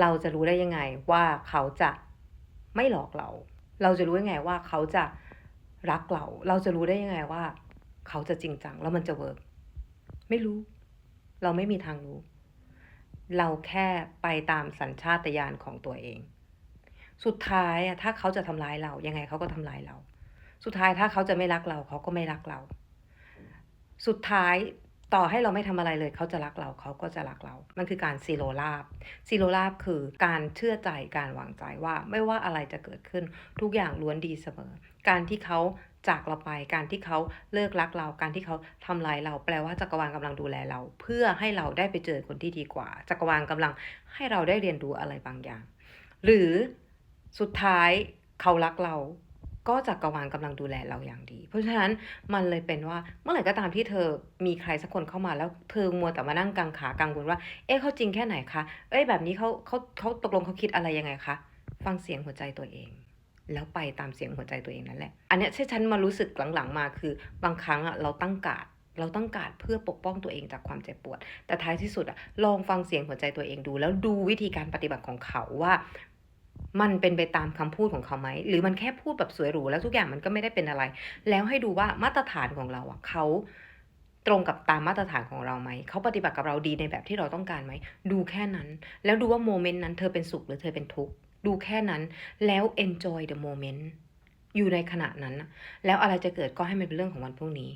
เราจะรู้ได้ยังไงว่าเขาจะไม่หลอกเรา เราจะรู้ยังไงว่าเขาจะรักเรา เราจะรู้ได้ยังไงว่า เขาจะจริงจังแล้วมันจะเวิร์กไม่รู้ เราไม่มีทางรู้ เราแค่ไปตามสัญชาตญาณของตัวเอง สุดท้ายอะถ้าเขาจะทำร้ายเรา ยังไงเขาก็ทำร้ายเรา สุดท้ายถ้าเขาจะไม่รักเรา เขาก็ไม่รักเรา สุดท้าย ต่อให้เราไม่ทำอะไรเลยเขาจะรักเราเขาก็จะรักเรา มันคือการซีโรลาบซีโรลาบคือการเชื่อใจการวางใจว่าไม่ว่าอะไรจะเกิดขึ้น ทุกอย่างล้วนดีเสมอ การที่เขาจากเราไปการที่เขาเลิกรักเรา การที่เขาทำลายเรา แปลว่าจักรวาลกำลังดูแลเรา เพื่อให้เราได้ไปเจอคนที่ดีกว่า จักรวาลกำลังให้เราได้เรียนรู้อะไรบางอย่าง หรือสุดท้ายเขารักเรา ก็จักรวาลกำลังดูแลเราอย่างดี เพราะฉะนั้นมันเลยเป็นว่าเมื่อไหร่ก็ตามที่เธอมีใครสักคนเข้ามาแล้วเธอมัวแต่มานั่งกังขากังวลว่า เอ๊ะเขาจริงแค่ไหนคะ เอ้ยแบบนี้เขาเขาเขาตกลงเขาคิดอะไรยังไงคะ ฟังเสียงหัวใจตัวเอง แล้วไปตามเสียงหัวใจตัวเองนั่นแหละ อันเนี้ยที่ฉันมารู้สึกหลังๆมาคือบางครั้งอะเราตั้งการดเราตั้งการดเพื่อปกป้องตัวเองจากความเจ็บปวด แต่ท้ายที่สุดอะลองฟังเสียงหัวใจตัวเองดู แล้วดูวิธีการปฏิบัติของเขาว่า มันเป็นไปตามคำพูดของเขาไหม หรือมันแค่พูดแบบสวยหรูแล้วทุกอย่างมันก็ไม่ได้เป็นอะไร แล้วให้ดูว่ามาตรฐานของเราอะเขาตรงกับตามมาตรฐานของเราไหม เขาปฏิบัติกับเราดีในแบบที่เราต้องการไหม ดูแค่นั้น แล้วดูว่าโมเมนต์นั้นเธอเป็นสุขหรือเธอเป็นทุกข์ ดูแค่นั้น แล้ว enjoy the moment อยู่ในขณะนั้น แล้วอะไรจะเกิดก็ให้มันเป็นเรื่องของวันพรุ่งนี้